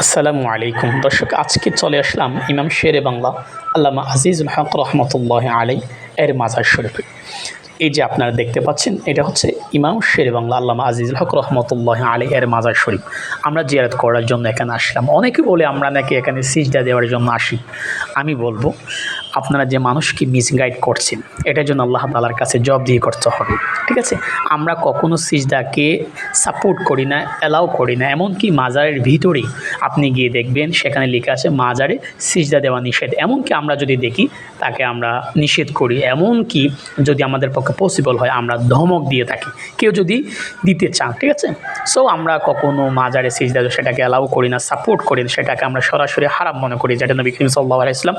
আসসালামু আলাইকুম। দর্শক, আজকে চলে আসলাম ইমাম শেরে বাংলা, আল্লামা আজিজুল হক রহমতুল্লাহ আলাই এর মাজার শরীফে। এই যে আপনারা দেখতে পাচ্ছেন, এটা হচ্ছে ইমাম শেরে বাংলা আল্লামা আজিজুল হক রহমতুল্লাহ আলী এর মাজার শরীফ। আমরা জিয়ারত করার জন্য এখানে আসলাম। অনেকে বলে আমরা নাকি এখানে সিজদা দেওয়ার জন্য আসি। আমি বলব, আপনারা যে মানুষকে মিসগাইড করছেন, এটার জন্য আল্লাহ তালার কাছে জব দিয়ে করতে হবে, ঠিক আছে? আমরা কখনো সিজদাকে সাপোর্ট করি না অ্যালাউ করি না। এমনকি মাজারের ভিতরেই আপনি গিয়ে দেখবেন, সেখানে লেখা আছে, মাজারে সিজদা দেওয়া নিষেধ। এমনকি আমরা যদি দেখি, তাকে আমরা নিষেধ করি। এমনকি যদি আমাদের পক্ষে পসিবল হয় আমরা ধমক দিয়ে থাকি। কেউ যদি দিতে চান, ঠিক আছে? সো আমরা কখনো মাজারে সিজদা, সেটাকে অ্যালাউ করি না সাপোর্ট করি না, সেটাকে আমরা সরাসরি হারাম মনে করি, যেটা নবী করিম সাল্লাহ আলাইসলাম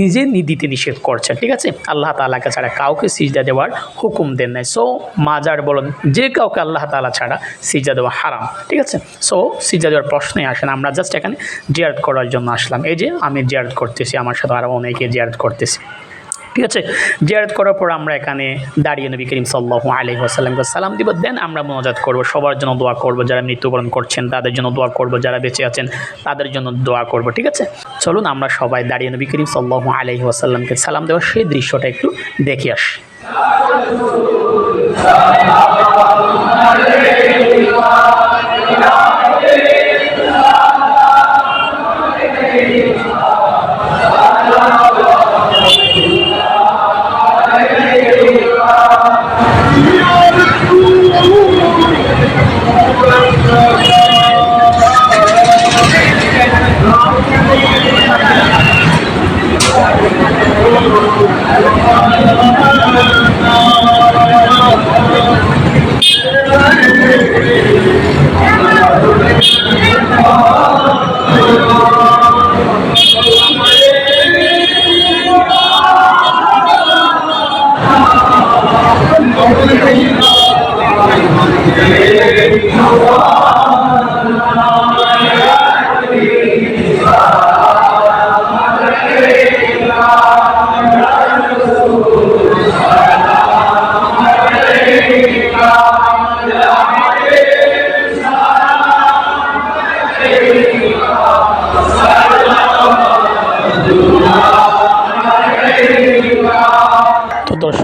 নিজে দিতে নিষেধ করছেন, ঠিক আছে? আল্লাহ তালাকে ছাড়া কাউকে সিজদা দেওয়ার হুকুম দেন নাই। সো মাজার বলুন, যে কাউকে আল্লাহ তালা ছাড়া সিজদা দেওয়া হারাম, ঠিক আছে? সো সিজদা দেওয়ার প্রশ্নই আসে না, আমরা জাস্ট এখানে জিয়ারত করার জন্য আসলাম। এই যে আমি জিয়ারত করতেছি, আমার সাথে আরও অনেকে জিয়ারত করতেছি। ঠিক আছে? জিয়ারত করার পর আমরা এখানে দাঁড়িয়ে নবী করিম সাল্লাহ আলি আসাল্লামকে সালাম দিব, দেন আমরা মনোজাত করব। সবার জন্য দোয়া করব, যারা মৃত্যুবরণ করছেন তাদের জন্য দোয়া করব, যারা বেঁচে আছেন তাদের জন্য দোয়া করব, ঠিক আছে? চলুন আমরা সবাই দাঁড়িয়ে নবী করিম সাল্লাহ আলি আসাল্লামকে সালাম দেওয়ার সেই দৃশ্যটা একটু দেখে আসি। তো দর্শক